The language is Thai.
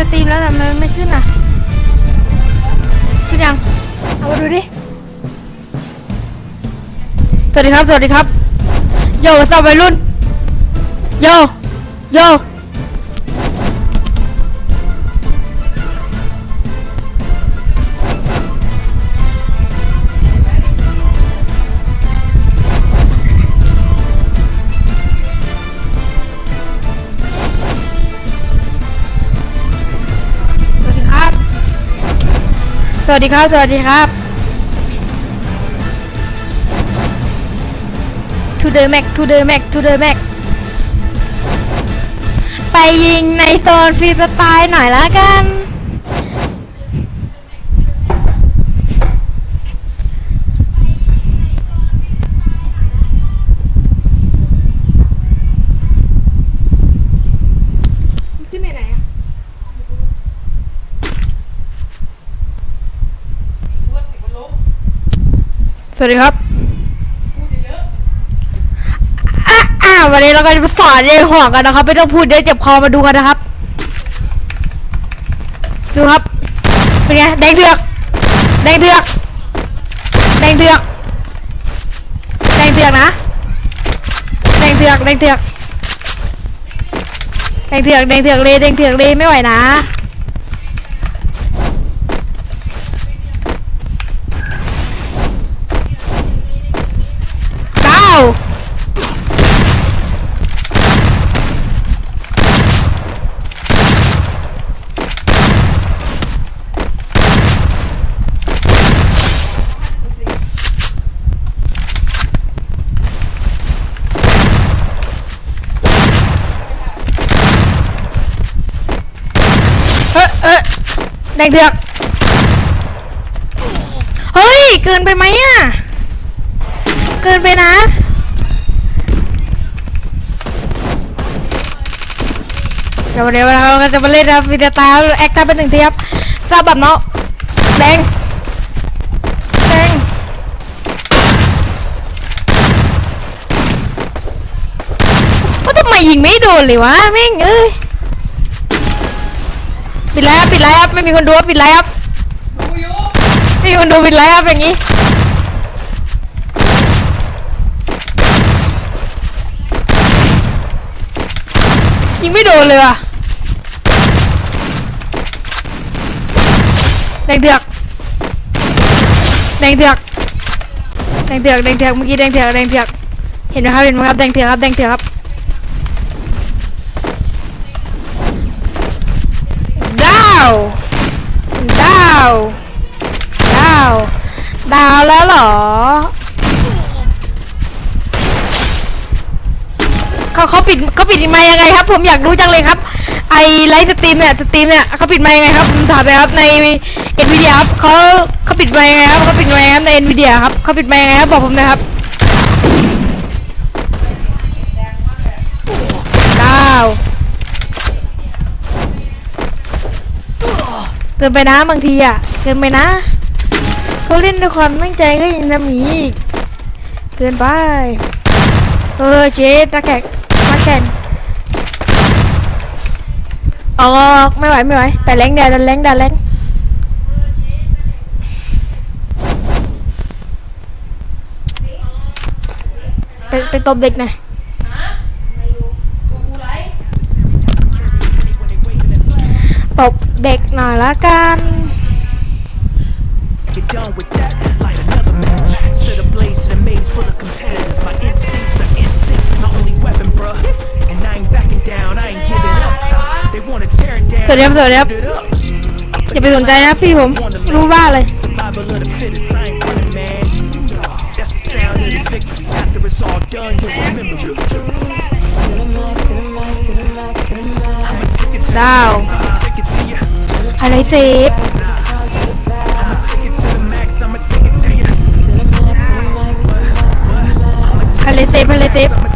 ไมมันไม่ขึ้นอะ ขึ้นยัง เอามาดูดิ สวัสดีครับ สวัสดีครับ โยสาววัยรุ่น โย โย วัสดีครับ สวัสดีครับ to the max to the max to the max ไปยิงในโซนฟรีสไตล์หน่อยละกัน ขึ้นไหนไหนอะ สวัสดีครับอะอะวันนี้เราก็จะมาสอนเรียงหัวกันนะครับ ไม่ต้องพูดเดี๋ยวเจ็บคอมาดูกันนะครับ ดูครับ เป็นไงแดงเถือกแดงเถือกแดงเถือกแดงเถือกนะแดงเถือกแดงเถือกแดงเถือกแดงเถือกเลยแดงเถือกเลยไม่ไหวนะ เก้าเฮ้ยเอ้ยแดงเถือกเฮ้ย เกินไปไหมอะ เกินไปนะ เดี๋ยววันนี้เราก็จะมาเล่นนะฟิเดตาแอคท่าเป็นหนึ่งทีครับทราบบัตรเนาะแดงแดงว่าทำไมยิงไม่โดนเลยวะแม่งเอ้ยปิดไลฟ์ปิดไลฟ์ไม่มีคนดูปิดไลฟ์ไม่มีคนดูปิดไลฟ์อย่างนี้ ไม่โดนเลยว่ะแดงเถือกแดงเถือกแดงเถือกแดงเถือกเมื่อกี้แดงเถือกแดงเถือกเห็นไหมครับเห็นไหมครับแดงเถือกครับแดงเถือกครับดาว เขาปิดเขาปิดไมค์ยังไงครับ ผมอยากรู้จังเลยครับ ไอไลฟ์สตรีมเนี่ยสตรีมเนี่ยเขาปิดไมค์ยังไงครับผมถามเลยครับในเอ็นวีดีครับเขาเขาปิดไมค์ยังไงครับเขาปิดไมค์ครับในเอ็นวีดีครับเขาปิดไมค์ยังไงครับบอกผมหนะครับเก้าเกินไปนะบางทีอะเกินไปนะเขาเล่นด้วยความตั้งใจก็ยังทำอย่างนี้อีกเกินไป เออเจ๊ตะแขก มาแข่งออกไม่ไหวไม่ไหวแต่แรงแดดแรงแดดแรงไปไปตบเด็กหน่อยตบเด็กหน่อยละกัน วัสดีครับสวัสดีครับ put it up. อย่าไปสนใจนะพี่ผมรู้ว่าเลย Survival of the fittest, I ain't running, man. That's the sound of the victory. After it's all done, you'll remember me. I'ma take it to the Down. max, I'ma take it to you. อะไรเซฟ I'ma take it to the max, I'ma take it to you. อะไรเซฟอะไรเซฟ I'ma